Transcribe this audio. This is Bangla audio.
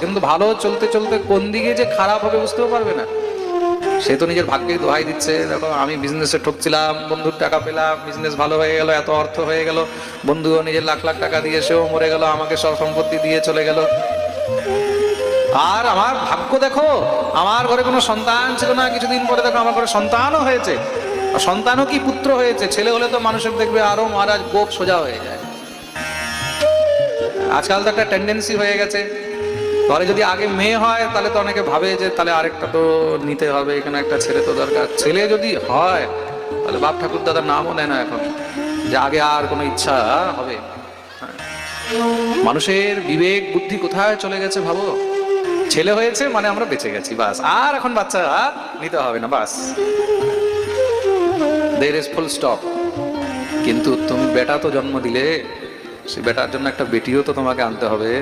কিন্তু ভালো চলতে চলতে কোন দিকে যে খারাপ হবে বুঝতেও পারবে না। সে তো নিজের ভাগ্যে দোহাই দিচ্ছে। দেখো, আমি বিজনেসে ঠকছিলাম, বন্ধুর টাকা পেলাম বিজনেস ভালো হয়ে গেল, এত অর্থ হয়ে গেল। বন্ধুও নিজের লাখ লাখ টাকা দিয়ে সেও মরে গেল, আমাকে সব সম্পত্তি দিয়ে চলে গেল। আর আমার ভাগ্য দেখো, আমার ঘরে কোনো সন্তান ছিল না। কিছুদিন পরে দেখো, আমার ঘরে সন্তানও হয়েছে। সন্তানও কি পুত্র হয়েছে? ছেলে হলে তো মানুষের দেখবে আরও মহারাজ গোপ সোজা হয়ে যায়। আজকাল তো একটা টেন্ডেন্সি হয়ে গেছে। ঘরে যদি আগে মেয়ে হয়, তাহলে তো অনেকে ভাবে যে তাহলে আরেকটা তো নিতে হবে, এখানে একটা ছেলে তো দরকার। ছেলে যদি হয়, তাহলে বাপ ঠাকুর দাদার নামও নেয় না এখন। যে আগে আর কোনো ইচ্ছা হবে। হ্যাঁ। মানুষের বিবেক, বুদ্ধি কোথায় চলে গেছে ভাবো? ছেলে হয়েছে মানে আমরা বেঁচে গেছি, বাস। আর এখন বাচ্চা নিতে হবে না, বাস। দের ইজ ফুল স্টপ কিন্তু তুমি বেটা তো জন্ম দিলে, সে বেটার জন্য একটা বেটিও তো তোমাকে আনতে হবে।